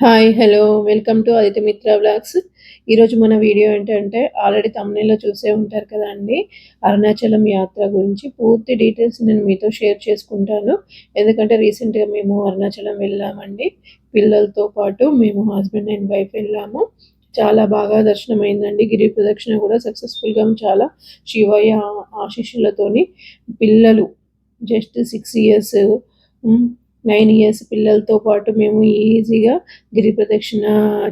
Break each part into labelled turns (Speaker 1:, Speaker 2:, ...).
Speaker 1: Hi hello welcome to Aditya Mitra blogs ఈరోజు మన video ఏంటంటే ఆల్రెడీ తమిళలో చూసే ఉంటారు కదా అండి. అరుణాచలం యాత్ర గురించి పూర్తి డీటెయిల్స్ నేను మీతో షేర్ చేసుకుంటాను. ఎందుకంటే రీసెంట్గా మేము అరుణాచలం వెళ్ళామండి. పిల్లలతో పాటు మేము హస్బెండ్ అండ్ వైఫ్ వెళ్ళాము. చాలా బాగా దర్శనం అయిందండి. గిరి ప్రదక్షిణ కూడా సక్సెస్ఫుల్గా చాలా శివయ్య ఆశీస్సులతోని పిల్లలు just six years nine years పిల్లలతో పాటు మేము ఈజీగా గిరి ప్రదక్షిణ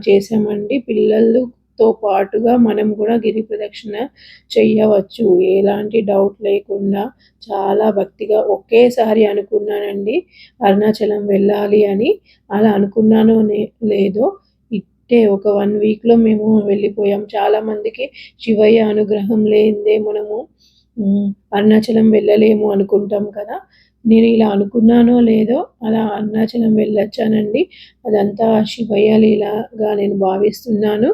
Speaker 1: చేసామండి పిల్లలతో పాటుగా మనం కూడా గిరి ప్రదక్షిణ చేయవచ్చు ఎలాంటి డౌట్ లేకుండా చాలా భక్తిగా ఒకేసారి అనుకున్నానండి. అరుణాచలం వెళ్ళాలి అని అలా అనుకున్నానో లేదో ఇట్టే ఒక వన్ వీక్లో మేము వెళ్ళిపోయాం. చాలామందికి శివయ్య అనుగ్రహం లేనిదే మనము అరుణాచలం వెళ్ళలేము అనుకుంటాం కదా. నేను ఇలా అనుకున్నానో లేదో అలా అరుణాచలం వెళ్ళొచ్చానండి. అదంతా శివయ్య లీలగా నేను భావిస్తున్నాను.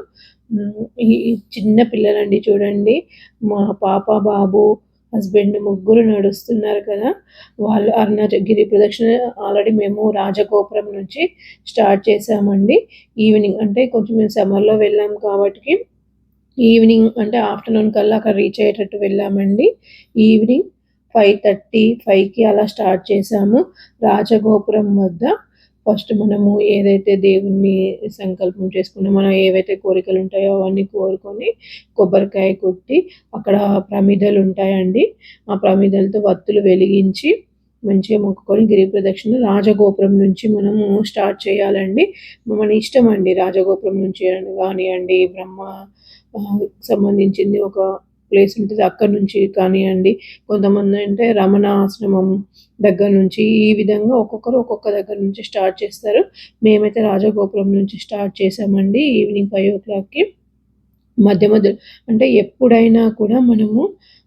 Speaker 1: ఈ చిన్న పిల్లలండి చూడండి. మా పాప బాబు హస్బెండ్ ముగ్గురు నడుస్తున్నారు కదా. వాళ్ళు అరుణాచగిరి ప్రదక్షిణ ఆల్రెడీ మేము రాజగోపురం నుంచి స్టార్ట్ చేసామండి ఈవినింగ్ అంటే కొంచెం మేము సమ్మర్లో వెళ్ళాం కాబట్టి ఈవినింగ్ అంటే ఆఫ్టర్నూన్ కల్లా అక్కడ రీచ్ అయ్యేటట్టు వెళ్ళామండి. ఈవినింగ్ ఫైవ్ థర్టీ ఫైవ్కి అలా స్టార్ట్ చేసాము రాజగోపురం వద్ద ఫస్ట్ మనము ఏదైతే దేవుణ్ణి సంకల్పం చేసుకున్నా మనం ఏవైతే కోరికలు ఉంటాయో అవన్నీ కోరుకొని కొబ్బరికాయ కొట్టి అక్కడ ప్రమిదలు ఉంటాయండి. ఆ ప్రమిదలతో వత్తులు వెలిగించి మంచిగా మొక్కుకొని గిరి ప్రదక్షిణ రాజగోపురం నుంచి మనము స్టార్ట్ చేయాలండి. మన ఇష్టం అండి రాజగోపురం నుంచి కానివ్వండి బ్రహ్మ సంబంధించింది ఒక ప్లేస్ ఉంటుంది. అక్కడ నుంచి కానివ్వండి కొంతమంది అంటే రమణ ఆశ్రమం దగ్గర నుంచి ఈ విధంగా ఒక్కొక్కరు ఒక్కొక్క దగ్గర నుంచి స్టార్ట్ చేస్తారు. మేమైతే రాజగోపురం నుంచి స్టార్ట్ చేసామండి ఈవినింగ్ ఫైవ్ ఓ క్లాక్కి మధ్య మధ్య అంటే ఎప్పుడైనా కూడా మనము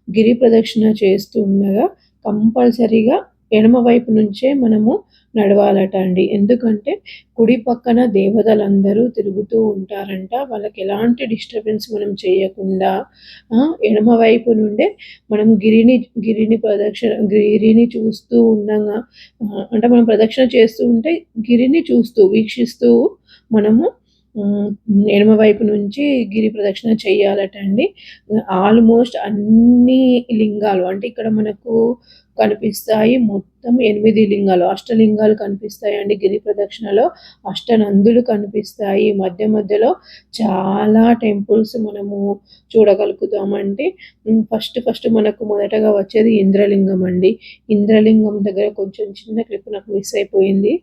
Speaker 1: గిరి ప్రదక్షిణ చేస్తూ ఉండగా కంపల్సరీగా ఎడమ వైపు నుంచే మనము నడవాలట అండి. ఎందుకంటే కుడి పక్కన దేవతలందరూ తిరుగుతూ ఉంటారంట. వాళ్ళకి ఎలాంటి డిస్టర్బెన్స్ మనం చేయకుండా ఎడమ వైపు నుండే మనం గిరిని గిరిని ప్రదక్షిణ గిరిని చూస్తూ ఉండగా అంటే మనం ప్రదక్షిణ చేస్తూ ఉంటే గిరిని చూస్తూ వీక్షిస్తూ మనము ఎడమ వైపు నుంచి గిరి ప్రదక్షిణ చేయాలట అండి ఆల్మోస్ట్ అన్ని లింగాలు అంటే ఇక్కడ మనకు కనిపిస్తాయి మొత్తం ఎనిమిది లింగాలు. అష్టలింగాలు కనిపిస్తాయి అండి గిరి ప్రదక్షిణలో అష్టనందులు కనిపిస్తాయి. మధ్య మధ్యలో చాలా టెంపుల్స్ మనము చూడగలుగుతామంటే ఫస్ట్ ఫస్ట్ మనకు మొదటగా వచ్చేది ఇంద్రలింగం అండి. ఇంద్రలింగం దగ్గర కొంచెం చిన్న క్లిప్ నాకు మిస్ అయిపోయింది.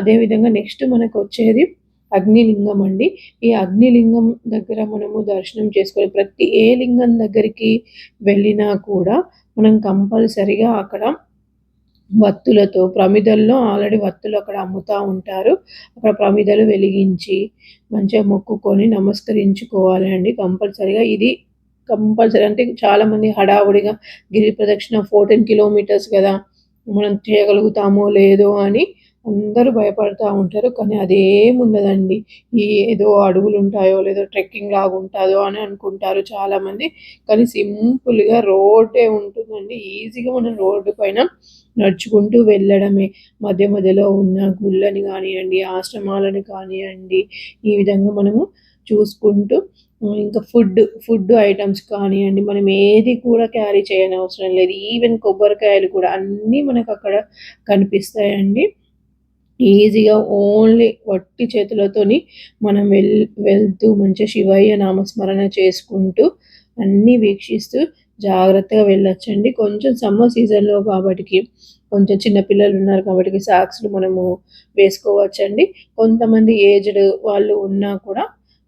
Speaker 1: అదేవిధంగా నెక్స్ట్ మనకు వచ్చేది అగ్నిలింగం అండి. ఈ అగ్నిలింగం దగ్గర మనము దర్శనం చేసుకొని ప్రతి ఏ లింగం దగ్గరికి వెళ్ళినా కూడా మనం కంపల్సరిగా అక్కడ వత్తులతో ప్రమిదల్లో ఆల్రెడీ వత్తులు అక్కడ అమ్ముతూ ఉంటారు. అక్కడ ప్రమిదలు వెలిగించి మంచిగా మొక్కుకొని నమస్కరించుకోవాలి అండి. కంపల్సరిగా ఇది కంపల్సరీ అంటే చాలామంది హడావుడిగా గిరి ప్రదక్షిణ ఫోర్టీన్ కిలోమీటర్స్ కదా మనం చేయగలుగుతామో లేదో అని అందరూ భయపడతా ఉంటారు కానీ అదేం ఉండదండి. ఈ ఏదో అడుగులు ఉంటాయో లేదో ట్రెక్కింగ్ లాగా ఉంటుందో అని అనుకుంటారు చాలామంది. కానీ సింపుల్గా రోడ్డే ఉంటుందండి. ఈజీగా మనం రోడ్డు పైన నడుచుకుంటూ వెళ్ళడమే. మధ్య మధ్యలో ఉన్న గుళ్ళని కానివ్వండి ఆశ్రమాలను కానివ్వండి ఈ విధంగా మనము చూసుకుంటూ ఇంకా ఫుడ్ ఫుడ్ ఐటమ్స్ కానివ్వండి మనం ఏది కూడా క్యారీ చేయని అవసరం లేదు. ఈవెన్ కొబ్బరికాయలు కూడా అన్నీ మనకు అక్కడ కనిపిస్తాయండి. ఈజీగా ఓన్లీ వట్టి చేతులతోని మనం వెల్ వెళ్తూ మంచిగా శివయ్య నామస్మరణ చేసుకుంటూ అన్నీ వీక్షిస్తూ జాగ్రత్తగా వెళ్ళొచ్చండి. కొంచెం సమ్మర్ సీజన్లో కాబట్టి కొంచెం చిన్నపిల్లలు ఉన్నారు కాబట్టి సాక్స్లు మనము వేసుకోవచ్చండి. కొంతమంది ఏజ్డ్ వాళ్ళు ఉన్నా కూడా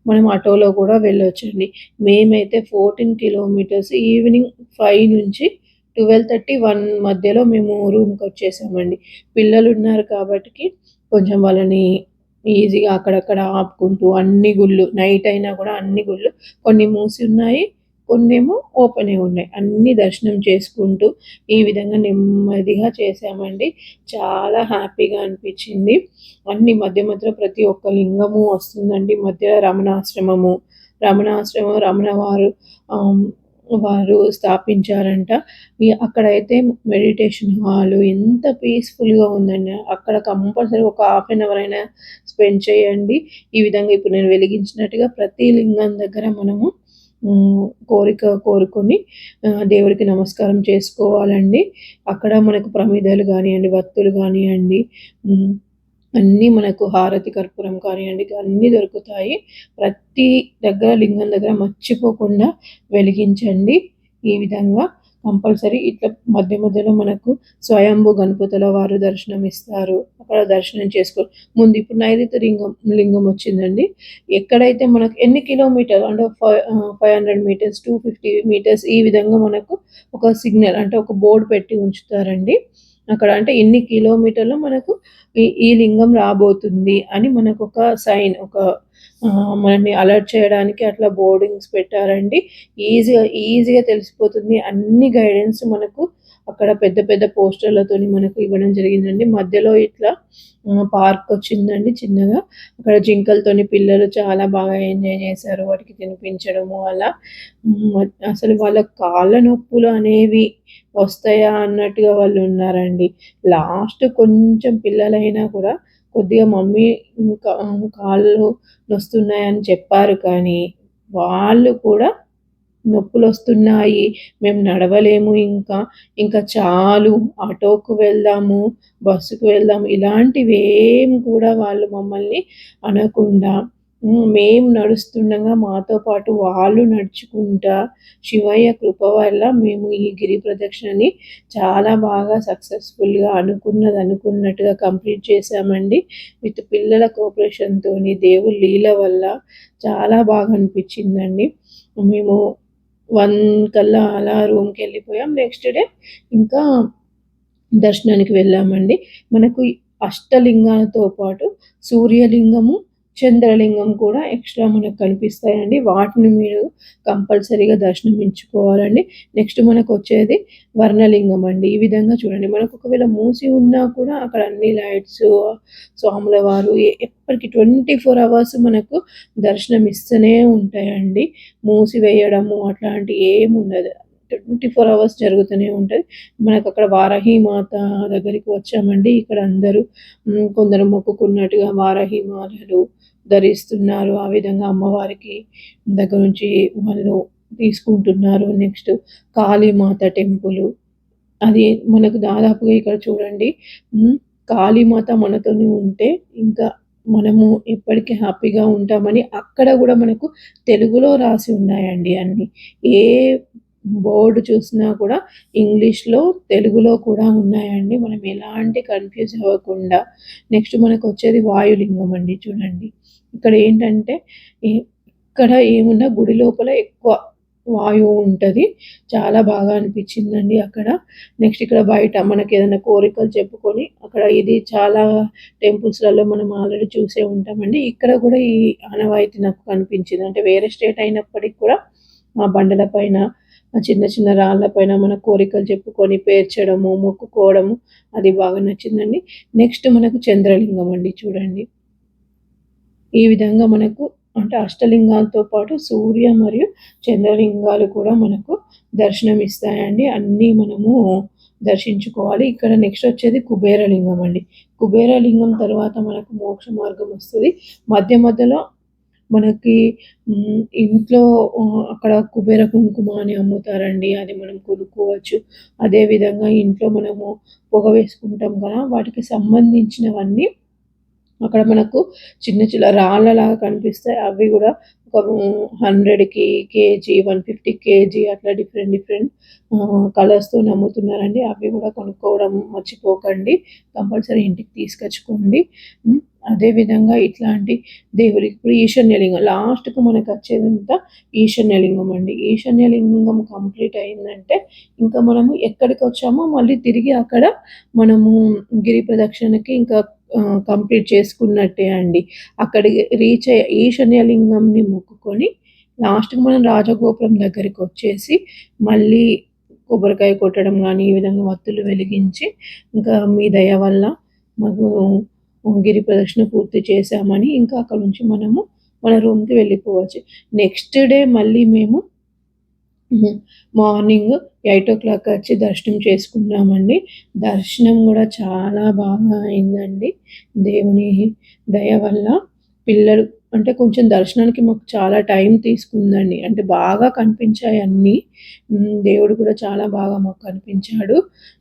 Speaker 1: మనం ఆటోలో కూడా వెళ్ళొచ్చండి. మేమైతే ఫోర్టీన్ కిలోమీటర్స్ ఈవినింగ్ ఫైవ్ నుంచి ట్వెల్వ్ థర్టీ వన్ మధ్యలో మేము రూమ్కి వచ్చేసామండి పిల్లలు ఉన్నారు కాబట్టి కొంచెం వాళ్ళని ఈజీగా అక్కడక్కడ ఆపుకుంటూ అన్ని గుళ్ళు నైట్ అయినా కూడా అన్ని గుళ్ళు కొన్ని మూసి ఉన్నాయి కొన్నేమో ఓపెనే ఉన్నాయి. అన్ని దర్శనం చేసుకుంటూ ఈ విధంగా నెమ్మదిగా చేసామండి. చాలా హ్యాపీగా అనిపించింది. అన్ని మధ్య మధ్యలో ప్రతి ఒక్క లింగము వస్తుందండి. మధ్య రమణాశ్రమము రమణాశ్రమం రమణ వారు స్థాపించారంట. ఈ అక్కడైతే మెడిటేషన్ హాలు ఎంత పీస్ఫుల్గా ఉందండి. అక్కడ కంపల్సరీ ఒక హాఫ్ అన్ అవర్ అయినా స్పెండ్ చేయండి. ఈ విధంగా ఇప్పుడు నేను వెలిగించినట్టుగా ప్రతి లింగం దగ్గర మనము కోరిక కోరుకొని దేవుడికి నమస్కారం చేసుకోవాలండి. అక్కడ మనకు ప్రమిదలు కానివ్వండి వత్తులు కానివ్వండి అన్నీ మనకు హారతి కర్పూరం కానివ్వండి అన్నీ దొరుకుతాయి. ప్రతి దగ్గర లింగం దగ్గర మర్చిపోకుండా వెలిగించండి ఈ విధంగా. కంపల్సరీ ఇట్లా మధ్య మధ్యలో మనకు స్వయంభు గణపతుల వారు దర్శనం ఇస్తారు. అక్కడ దర్శనం చేసుకో ముందు ఇప్పుడు నైరుతి లింగం లింగం వచ్చిందండి. ఎక్కడైతే మనకు ఎన్ని కిలోమీటర్ అంటే five five hundred metres two fifty metres ఈ విధంగా మనకు ఒక సిగ్నల్ అంటే ఒక బోర్డు పెట్టి ఉంచుతారండి. అక్కడ అంటే ఇన్ని కిలోమీటర్లు మనకు ఈ లింగం రాబోతుంది అని మనకు ఒక సైన్ ఒక మనల్ని అలర్ట్ చేయడానికి అట్లా బోర్డింగ్స్ పెట్టారండి. ఈజీగా ఈజీగా తెలిసిపోతుంది. అన్ని గైడెన్స్ మనకు అక్కడ పెద్ద పెద్ద పోస్టర్లతోని మనకు ఇవ్వడం జరిగిందండి. మధ్యలో ఇట్లా పార్క్ వచ్చిందండి చిన్నగా. అక్కడ జింకలతోని పిల్లలు చాలా బాగా ఎంజాయ్ చేశారు. వాటికి తినిపించడము అలా. అసలు వాళ్ళ కాళ్ళ నొప్పులు అనేవి వస్తాయా అన్నట్టుగా వాళ్ళు ఉన్నారండి. లాస్ట్ కొంచెం పిల్లలైనా కూడా కొద్దిగా మమ్మీ కాళ్ళు నొస్తున్నాయని చెప్పారు కానీ వాళ్ళు కూడా నొప్పులు వస్తున్నాయి మేము నడవలేము ఇంకా. ఇంకా చాలు ఆటోకు వెళ్దాము బస్సుకు వెళ్దాము. ఇలాంటివి ఏం కూడా వాళ్ళు మమ్మల్ని అనకుండా మేము నడుస్తుండగా మాతో పాటు వాళ్ళు నడుచుకుంటా శివయ్య కృప వల్ల మేము ఈ గిరి ప్రదక్షిణని చాలా బాగా సక్సెస్ఫుల్గా అనుకున్నది అనుకున్నట్టుగా కంప్లీట్ చేశామండి. విత్ పిల్లల కోఆపరేషన్తో దేవుడి లీల వల్ల చాలా బాగా అనిపించిందండి. మేము వన్ కల్లా అలా రూమ్కి వెళ్ళిపోయాం. నెక్స్ట్ డే ఇంకా దర్శనానికి వెళ్ళామండి. మనకు అష్టలింగాలతో పాటు సూర్యలింగము చంద్రలింగం కూడా ఎక్స్ట్రా మనకు కనిపిస్తాయండి. వాటిని మీరు కంపల్సరీగా దర్శనమించుకోవాలండి. నెక్స్ట్ మనకు వచ్చేది వర్ణలింగం అండి. ఈ విధంగా చూడండి. మనకు ఒకవేళ మూసి ఉన్నా కూడా అక్కడ అన్ని లైట్స్ స్వాముల వారు ఎప్పటికీ ట్వంటీ ఫోర్ అవర్స్ మనకు దర్శనం ఇస్తూనే ఉంటాయండి. మూసి వేయడము అట్లాంటి ఏముండదు. ట్వంటీ ఫోర్ అవర్స్ జరుగుతూనే ఉంటుంది మనకు అక్కడ వారాహి మాత దగ్గరికి వచ్చామండి. ఇక్కడ అందరూ కొందరు మొక్కుకున్నట్టుగా వారాహి మాలలు ధరిస్తున్నారు. ఆ విధంగా అమ్మవారికి దగ్గర నుంచి వాళ్ళు తీసుకుంటున్నారు. Next Kalimata temple. అది మనకు దాదాపుగా ఇక్కడ చూడండి. కాళీమాత మనతోనే ఉంటే ఇంకా మనము ఎప్పటికీ హ్యాపీగా ఉంటామని అక్కడ కూడా మనకు తెలుగులో రాసి ఉన్నాయండి అన్ని. ఏ బోర్డు చూసినా కూడా ఇంగ్లీష్లో తెలుగులో కూడా ఉన్నాయండి. మనం ఎలాంటి కన్ఫ్యూజ్ అవ్వకుండా. నెక్స్ట్ మనకు వచ్చేది వాయులింగం అండి చూడండి. ఇక్కడ ఏంటంటే ఇక్కడ ఏమున్నా గుడి లోపల ఎక్కువ వాయువు ఉంటుంది. చాలా బాగా అనిపించిందండి అక్కడ. నెక్స్ట్ ఇక్కడ బయట మనకి ఏదైనా కోరికలు చెప్పుకొని అక్కడ ఇది చాలా టెంపుల్స్లలో మనం ఆల్రెడీ చూసే ఉంటామండి. ఇక్కడ కూడా ఈ ఆనవాయితీ నాకు కనిపించింది. అంటే వేరే స్టేట్ అయినప్పటికీ కూడా మా బండల పైన చిన్న చిన్న రాళ్ళ పైన మన కోరికలు చెప్పుకొని పేర్చడము మొక్కుకోవడము అది బాగా నచ్చిందండి. నెక్స్ట్ మనకు చంద్రలింగం అండి చూడండి. ఈ విధంగా మనకు అంటే అష్టలింగాలతో పాటు సూర్య మరియు చంద్రలింగాలు కూడా మనకు దర్శనం ఇస్తాయండి అన్నీ మనము దర్శించుకోవాలి. ఇక్కడ నెక్స్ట్ వచ్చేది కుబేరలింగం అండి. కుబేరలింగం తర్వాత మనకు మోక్ష మార్గం వస్తుంది. మధ్య మధ్యలో మనకి ఇంట్లో అక్కడ కుబేర కుంకుమ అని అమ్ముతారండి అది మనం కొనుక్కోవచ్చు. అదేవిధంగా ఇంట్లో మనము పొగ వేసుకుంటాం కదా వాటికి సంబంధించినవన్నీ అక్కడ మనకు చిన్న చిన్న రాళ్ళలాగా కనిపిస్తాయి. అవి కూడా ఒక హండ్రెడ్కి కేజీ వన్ ఫిఫ్టీ కేజీ అట్లా డిఫరెంట్ డిఫరెంట్ కలర్స్తో నమ్ముతున్నారండి అవి కూడా కొనుక్కోవడం మర్చిపోకండి. కంపల్సరీ ఇంటికి తీసుకొచ్చుకోండి. అదేవిధంగా ఇట్లాంటి దేవుడికి ఇప్పుడు ఈశాన్యలింగం లాస్ట్కు మనకు వచ్చేదంతా ఈశాన్యలింగం అండి. ఈశాన్యలింగం కంప్లీట్ అయిందంటే ఇంకా మనము ఎక్కడికి వచ్చామో మళ్ళీ తిరిగి అక్కడ మనము గిరి ప్రదక్షిణకి ఇంకా కంప్లీట్ చేసుకున్నట్టే అండి. అక్కడికి రీచ్ అయ్యే ఈశాన్యలింగంని మొక్కుకొని లాస్ట్కి మనం రాజగోపురం దగ్గరికి వచ్చేసి మళ్ళీ కొబ్బరికాయ కొట్టడం కానీ ఈ విధంగా వత్తులు వెలిగించి ఇంకా మీ దయ వల్ల మాకు గిరి ప్రదక్షిణ పూర్తి చేశామని ఇంకా అక్కడ నుంచి మనము మన రూమ్కి వెళ్ళిపోవచ్చు. నెక్స్ట్ డే మళ్ళీ మేము మార్నింగ్ ఎయిట్ ఓ క్లాక్ వచ్చి దర్శనం చేసుకున్నామండి. దర్శనం కూడా చాలా బాగా అయిందండి. దేవుని దయ వల్ల పిల్లలు అంటే కొంచెం దర్శనానికి మాకు చాలా టైం తీసుకుందండి. అంటే బాగా కనిపించాయి అన్నీ. దేవుడు కూడా చాలా బాగా మాకు కనిపించాడు.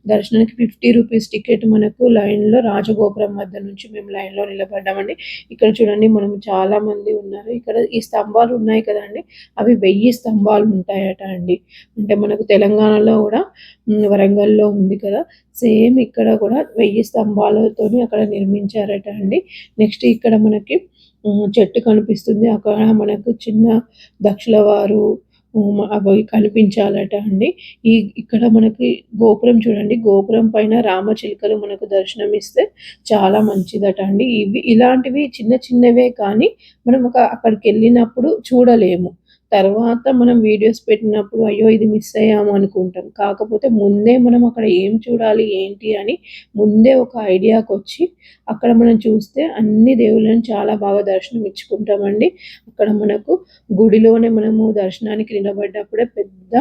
Speaker 1: దర్శనానికి ఫిఫ్టీ రూపీస్ టికెట్ మనకు లైన్లో రాజగోపురం వద్ద నుంచి మేము లైన్లో నిలబడ్డామండి. ఇక్కడ చూడండి మనం చాలా మంది ఉన్నారు. ఇక్కడ ఈ స్తంభాలు ఉన్నాయి కదండి. అవి వెయ్యి స్తంభాలు ఉంటాయట అండి. అంటే మనకు తెలంగాణలో కూడా వరంగల్లో ఉంది కదా. సేమ్ ఇక్కడ కూడా వెయ్యి స్తంభాలతోని అక్కడ నిర్మించారట అండి. నెక్స్ట్ ఇక్కడ మనకి చెట్టు కనిపిస్తుంది. అక్కడ మనకు చిన్న దక్షుల వారు అవి కనిపించాలట అండి. ఈ ఇక్కడ మనకి గోపురం చూడండి. గోపురం పైన రామచిలుకలు మనకు దర్శనం ఇస్తే చాలా మంచిదట అండి. ఇవి ఇలాంటివి చిన్న చిన్నవే కానీ మనం ఒక అక్కడికి వెళ్ళినప్పుడు చూడలేము. తర్వాత మనం వీడియోస్ పెట్టినప్పుడు అయ్యో ఇది మిస్ అయ్యాము అనుకుంటాం. కాకపోతే ముందే మనం అక్కడ ఏం చూడాలి ఏంటి అని ముందే ఒక ఐడియాకి వచ్చి అక్కడ మనం చూస్తే అన్ని దేవుళ్ళని చాలా బాగా దర్శనం ఇచ్చుకుంటామండి. అక్కడ మనకు గుడిలోనే మనము దర్శనానికి నిలబడ్డప్పుడే పెద్ద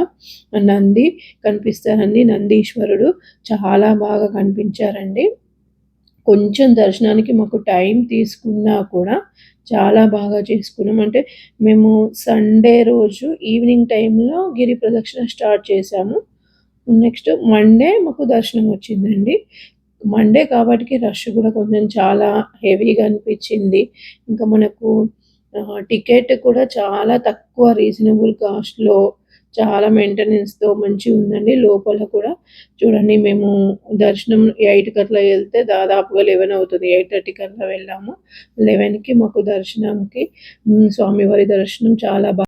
Speaker 1: నంది కనిపిస్తారండి. నందీశ్వరుడు చాలా బాగా కనిపించారండి. కొంచెం దర్శనానికి మాకు టైం తీసుకున్నా కూడా చాలా బాగా చేసుకున్నాం. అంటే మేము సండే రోజు ఈవినింగ్ టైంలో గిరి ప్రదక్షిణ స్టార్ట్ చేశాము. నెక్స్ట్ మండే మాకు దర్శనం వచ్చిందండి. మండే కాబట్టి రష్ కూడా కొంచెం చాలా హెవీగా అనిపించింది. ఇంకా మనకు టికెట్ కూడా చాలా తక్కువ రీజనబుల్ కాస్ట్లో చాలా మెయింటెనెన్స్తో మంచిగా ఉందండి లోపల కూడా చూడండి మేము దర్శనం ఎయిట్కి అట్లా వెళ్తే దాదాపుగా లెవెన్ అవుతుంది. ఎయిట్ థర్టీకి అట్లా వెళ్ళాము. లెవెన్కి మాకు దర్శనంకి స్వామివారి దర్శనం చాలా బాగా